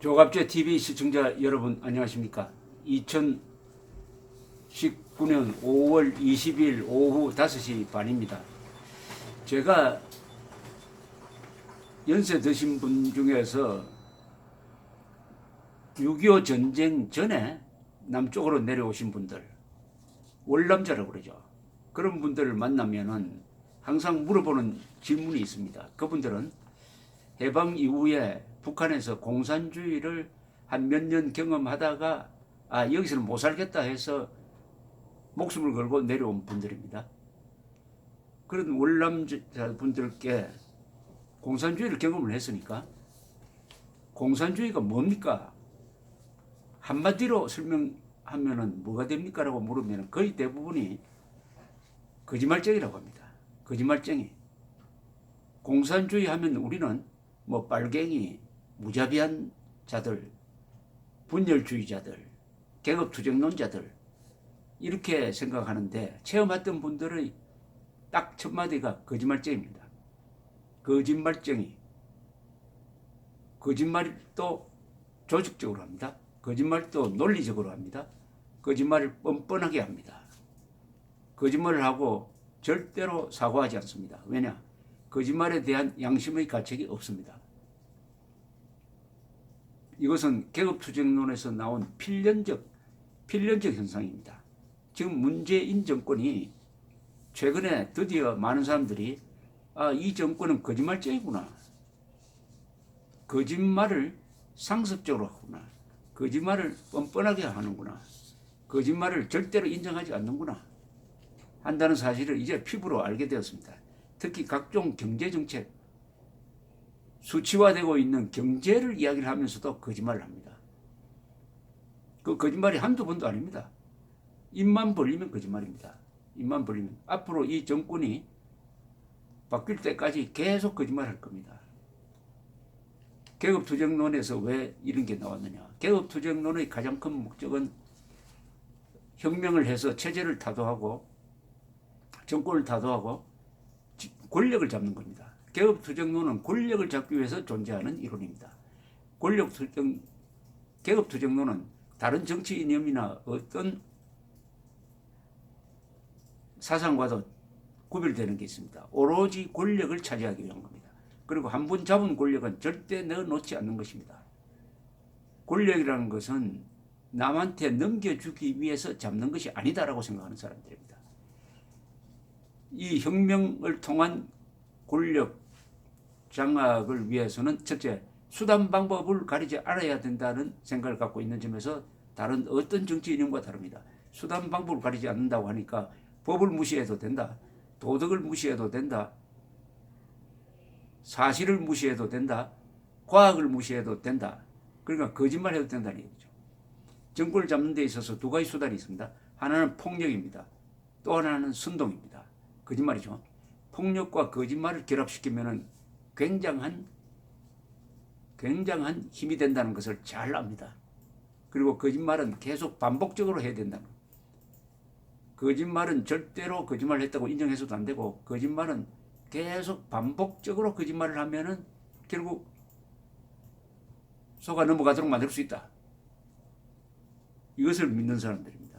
조갑제 TV 시청자 여러분 안녕하십니까? 2019년 5월 20일 오후 5시 반입니다. 제가 연세 드신 분 중에서 6.25 전쟁 전에 남쪽으로 내려오신 분들 월남자라고 그러죠. 그런 분들을 만나면은 항상 물어보는 질문이 있습니다. 그분들은 해방 이후에 북한에서 공산주의를 한 몇 년 경험하다가 아 여기서는 못 살겠다 해서 목숨을 걸고 내려온 분들입니다. 그런 월남자 분들께 공산주의를 경험을 했으니까 공산주의가 뭡니까? 한마디로 설명하면은 뭐가 됩니까? 라고 물으면 거의 대부분이 거짓말쟁이라고 합니다. 거짓말쟁이. 공산주의 하면 우리는 뭐 빨갱이, 무자비한 자들, 분열주의자들, 계급투쟁론자들 이렇게 생각하는데 체험했던 분들의 딱 첫 마디가 거짓말쟁이입니다. 거짓말쟁이. 거짓말도 조직적으로 합니다. 거짓말도 논리적으로 합니다. 거짓말을 뻔뻔하게 합니다. 거짓말을 하고 절대로 사과하지 않습니다. 왜냐? 거짓말에 대한 양심의 가책이 없습니다. 이것은 계급투쟁론에서 나온 필연적, 필연적 현상입니다. 지금 문재인 정권이 최근에 드디어 많은 사람들이 아, 이 정권은 거짓말쟁이구나. 거짓말을 상습적으로 하구나. 거짓말을 뻔뻔하게 하는구나. 거짓말을 절대로 인정하지 않는구나. 한다는 사실을 이제 피부로 알게 되었습니다. 특히 각종 경제 정책, 수치화되고 있는 경제를 이야기를 하면서도 거짓말을 합니다. 그 거짓말이 한두 번도 아닙니다. 입만 벌리면 거짓말입니다. 입만 벌리면. 앞으로 이 정권이 바뀔 때까지 계속 거짓말 할 겁니다. 계급투쟁론에서 왜 이런 게 나왔느냐. 계급투쟁론의 가장 큰 목적은 혁명을 해서 체제를 타도하고 정권을 타도하고 권력을 잡는 겁니다. 계급투쟁론은 권력을 잡기 위해서 존재하는 이론입니다. 권력투쟁, 계급투쟁론은 다른 정치 이념이나 어떤 사상과도 구별되는 게 있습니다. 오로지 권력을 차지하기 위한 겁니다. 그리고 한 번 잡은 권력은 절대 내어놓지 않는 것입니다. 권력이라는 것은 남한테 넘겨주기 위해서 잡는 것이 아니다라고 생각하는 사람들입니다. 이 혁명을 통한 권력 장악을 위해서는 첫째 수단 방법을 가리지 않아야 된다는 생각을 갖고 있는 점에서 다른 어떤 정치 이념과 다릅니다. 수단 방법을 가리지 않는다고 하니까 법을 무시해도 된다. 도덕을 무시해도 된다. 사실을 무시해도 된다. 과학을 무시해도 된다. 그러니까 거짓말 해도 된다는 얘기죠. 정권을 잡는 데 있어서 두 가지 수단이 있습니다. 하나는 폭력입니다. 또 하나는 선동입니다. 거짓말이죠. 폭력과 거짓말을 결합시키면 굉장한 굉장한 힘이 된다는 것을 잘 압니다. 그리고 거짓말은 계속 반복적으로 해야 된다는 거짓말은 절대로 거짓말을 했다고 인정해서도 안 되고 거짓말은 계속 반복적으로 거짓말을 하면은 결국 속아 넘어가도록 만들 수 있다. 이것을 믿는 사람들입니다.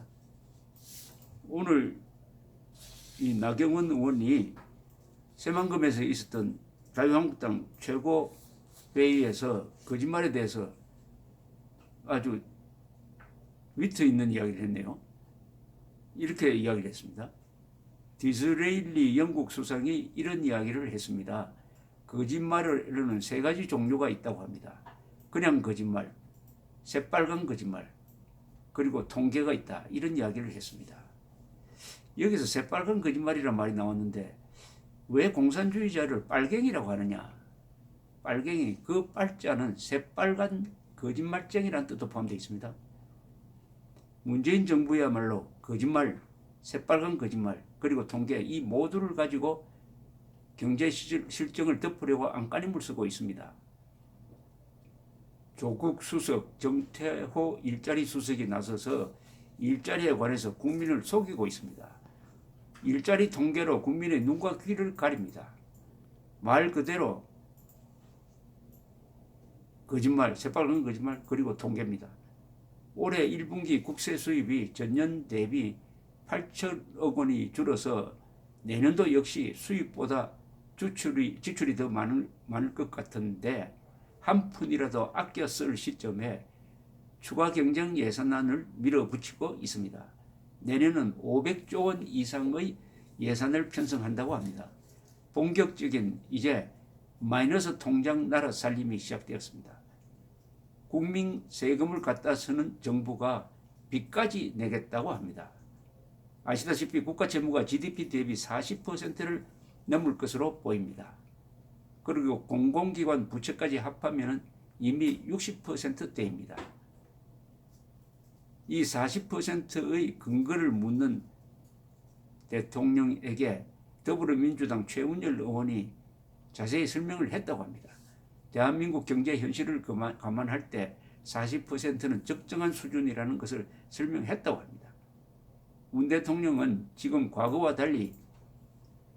오늘 이 나경원 의원이 새만금에서 있었던 자유한국당 최고 회의에서 거짓말에 대해서 아주 위트 있는 이야기를 했네요. 이렇게 이야기를 했습니다. 디스레일리 영국 수상이 이런 이야기를 했습니다. 거짓말에는 세 가지 종류가 있다고 합니다. 그냥 거짓말, 새빨간 거짓말, 그리고 통계가 있다. 이런 이야기를 했습니다. 여기서 새빨간 거짓말이란 말이 나왔는데 왜 공산주의자를 빨갱이라고 하느냐? 빨갱이 그 빨자는 새빨간 거짓말쟁이라는 뜻도 포함되어 있습니다. 문재인 정부야말로 거짓말, 새빨간 거짓말, 그리고 통계 이 모두를 가지고 경제 실정을 덮으려고 안간힘을 쓰고 있습니다. 조국 수석, 정태호 일자리 수석이 나서서 일자리에 관해서 국민을 속이고 있습니다. 일자리 통계로 국민의 눈과 귀를 가립니다. 말 그대로 거짓말, 새빨간 거짓말 그리고 통계입니다. 올해 1분기 국세 수입이 전년 대비 8천억 원이 줄어서 내년도 역시 수입보다 지출이, 지출이 더 많을, 많을 것 같은데 한 푼이라도 아껴 쓸 시점에 추가 경쟁 예산안을 밀어붙이고 있습니다. 내년은 500조 원 이상의 예산을 편성한다고 합니다. 본격적인 이제 마이너스 통장 나라 살림이 시작되었습니다. 국민 세금을 갖다 쓰는 정부가 빚까지 내겠다고 합니다. 아시다시피 국가 채무가 GDP 대비 40%를 넘을 것으로 보입니다. 그리고 공공기관 부채까지 합하면 이미 60%대입니다. 이 40%의 근거를 묻는 대통령에게 더불어민주당 최운열 의원이 자세히 설명을 했다고 합니다. 대한민국 경제 현실을 감안할 때 40%는 적정한 수준이라는 것을 설명했다고 합니다. 문 대통령은 지금 과거와 달리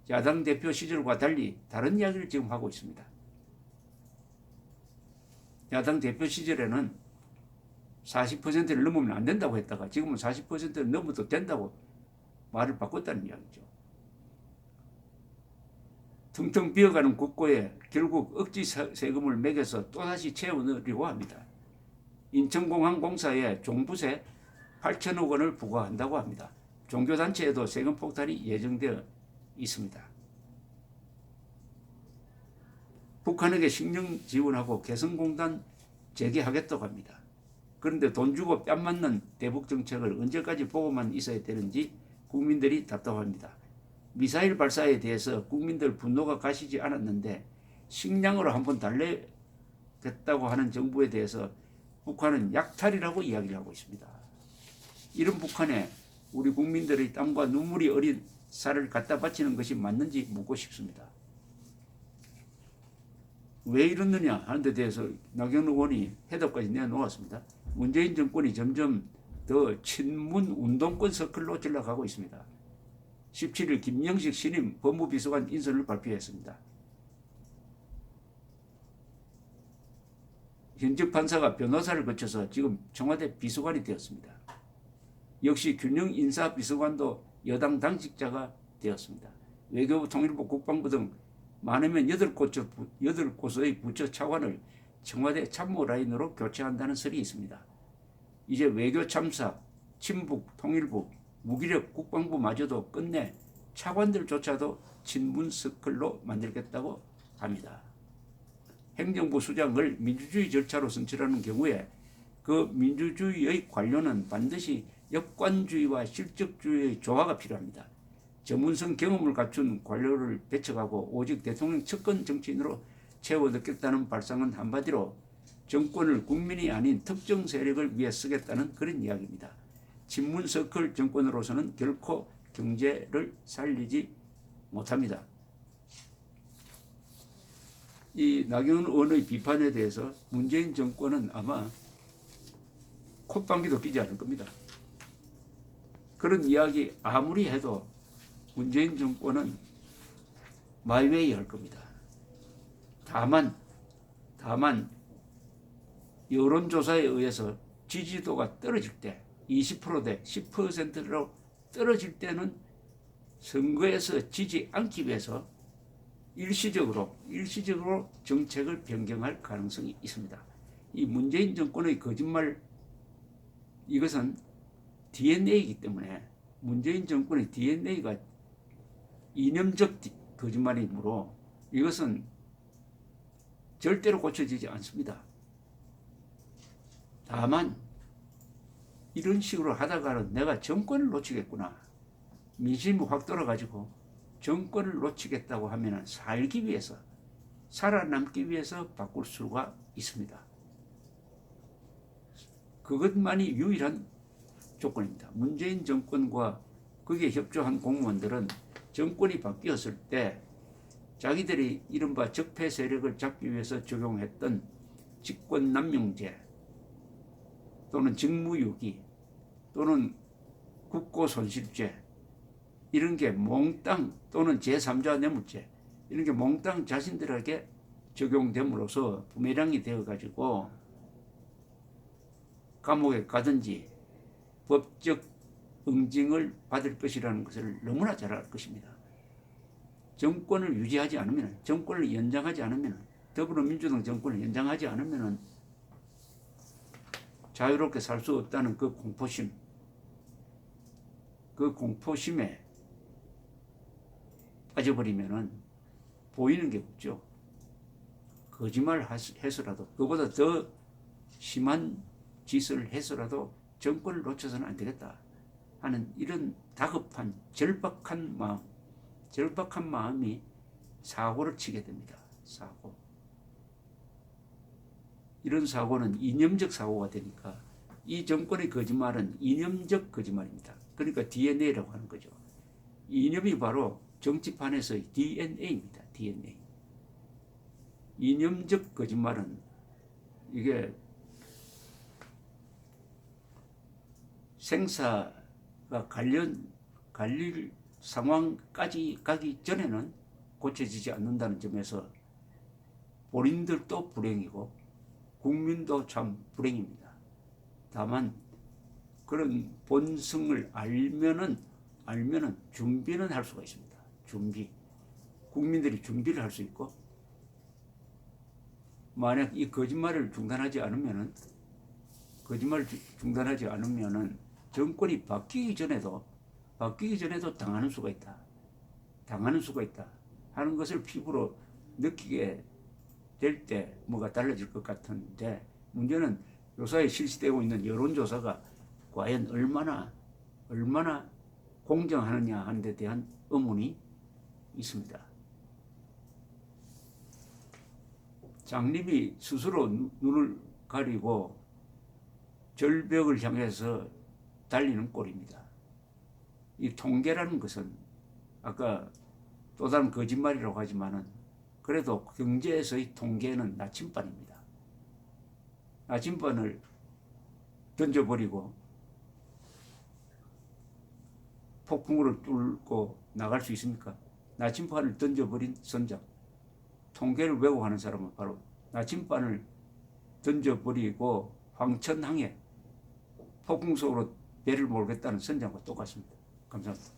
야당 대표 시절과 달리 다른 이야기를 지금 하고 있습니다. 야당 대표 시절에는 40%를 넘으면 안 된다고 했다가 지금은 40%를 넘어도 된다고 말을 바꿨다는 이야기죠. 텅텅 비어가는 국고에 결국 억지 세- 세금을 매겨서 또다시 채워넣으려고 합니다. 인천공항공사에 종부세 8천억 원을 부과한다고 합니다. 종교단체에도 세금 폭탄이 예정되어 있습니다. 북한에게 식량 지원하고 개성공단 재개하겠다고 합니다. 그런데 돈 주고 뺨 맞는 대북 정책을 언제까지 보고만 있어야 되는지 국민들이 답답합니다. 미사일 발사에 대해서 국민들 분노가 가시지 않았는데 식량으로 한번 달래겠다고 하는 정부에 대해서 북한은 약탈이라고 이야기를 하고 있습니다. 이런 북한에 우리 국민들의 땀과 눈물이 어린 살을 갖다 바치는 것이 맞는지 묻고 싶습니다. 왜 이러느냐 하는 데 대해서 나경원 의원이 해답까지 내놓았습니다. 문재인 정권이 점점 더 친문 운동권 서클로 전락하고 있습니다. 17일 김영식 신임 법무비서관 인선을 발표했습니다. 현직 판사가 변호사를 거쳐서 지금 청와대 비서관이 되었습니다. 역시 균형 인사 비서관도 여당 당직자가 되었습니다. 외교부, 통일부, 국방부 등 많으면 8곳, 8곳의 부처 차관을 청와대 참모 라인으로 교체한다는 설이 있습니다. 이제 외교 참사, 친북, 통일부, 무기력 국방부마저도 끝내 차관들조차도 친문 서클로 만들겠다고 합니다. 행정부 수장을 민주주의 절차로 선출하는 경우에 그 민주주의의 관료는 반드시 역관주의와 실적주의의 조화가 필요합니다. 전문성 경험을 갖춘 관료를 배척하고 오직 대통령 측근 정치인으로 채워 넣겠다는 발상은 한마디로 정권을 국민이 아닌 특정 세력을 위해 쓰겠다는 그런 이야기입니다. 친문 서클 정권으로서는 결코 경제를 살리지 못합니다. 이 나경원 의원의 비판에 대해서 문재인 정권은 아마 콧방귀도 끼지 않을 겁니다. 그런 이야기 아무리 해도 문재인 정권은 마이웨이 할 겁니다. 다만, 다만, 여론조사에 의해서 지지도가 떨어질 때, 20%대 10%로 떨어질 때는 선거에서 지지 않기 위해서 일시적으로 일시적으로 정책을 변경할 가능성이 있습니다. 이 문재인 정권의 거짓말 이것은 DNA이기 때문에 문재인 정권의 DNA가 이념적 거짓말이므로 이것은 절대로 고쳐지지 않습니다. 다만 이런 식으로 하다가는 내가 정권을 놓치겠구나. 민심이 확 돌아가지고 정권을 놓치겠다고 하면 살기 위해서 살아남기 위해서 바꿀 수가 있습니다. 그것만이 유일한 조건입니다. 문재인 정권과 거기에 협조한 공무원들은 정권이 바뀌었을 때 자기들이 이른바 적폐 세력을 잡기 위해서 적용했던 직권남용제 또는 직무유기 또는 국고손실죄 이런 게 몽땅 또는 제3자 뇌물죄 이런 게 몽땅 자신들에게 적용됨으로써 부메랑이 되어가지고 감옥에 가든지 법적 응징을 받을 것이라는 것을 너무나 잘 알 것입니다. 정권을 유지하지 않으면, 정권을 연장하지 않으면, 더불어민주당 정권을 연장하지 않으면 자유롭게 살 수 없다는 그 공포심, 그 공포심에 빠져버리면은 보이는 게 없죠. 거짓말 해서라도 그보다 더 심한 짓을 해서라도 정권을 놓쳐서는 안 되겠다 하는 이런 다급한 절박한 마음, 절박한 마음이 사고를 치게 됩니다. 사고. 이런 사고는 이념적 사고가 되니까 이 정권의 거짓말은 이념적 거짓말입니다. 그러니까 DNA라고 하는 거죠. 이념이 바로 정치판에서의 DNA입니다. DNA. 이념적 거짓말은 이게 생사가 관련 갈릴 상황까지 가기 전에는 고쳐지지 않는다는 점에서 본인들도 불행이고 국민도 참 불행입니다. 다만 그런 본성을 알면은 알면은 준비는 할 수가 있습니다. 준비. 국민들이 준비를 할 수 있고 만약 이 거짓말을 중단하지 않으면은 거짓말을 주- 중단하지 않으면은 정권이 바뀌기 전에도 바뀌기 전에도 당하는 수가 있다. 당하는 수가 있다. 하는 것을 피부로 느끼게 될 때 뭐가 달라질 것 같은데 문제는 요사이 실시되고 있는 여론조사가 과연 얼마나 얼마나 공정하느냐 하는 데 대한 의문이 있습니다. 장립이 스스로 누- 눈을 가리고 절벽을 향해서 달리는 꼴입니다. 이 통계라는 것은 아까 또 다른 거짓말이라고 하지만은 그래도 경제에서의 통계는 나침반입니다. 나침반을 던져버리고 폭풍우를 뚫고 나갈 수 있습니까? 나침반을 던져버린 선장. 통계를 왜곡하는 사람은 바로 나침반을 던져버리고 황천항에 폭풍 속으로 배를 몰겠다는 선장과 똑같습니다. 감사합니다.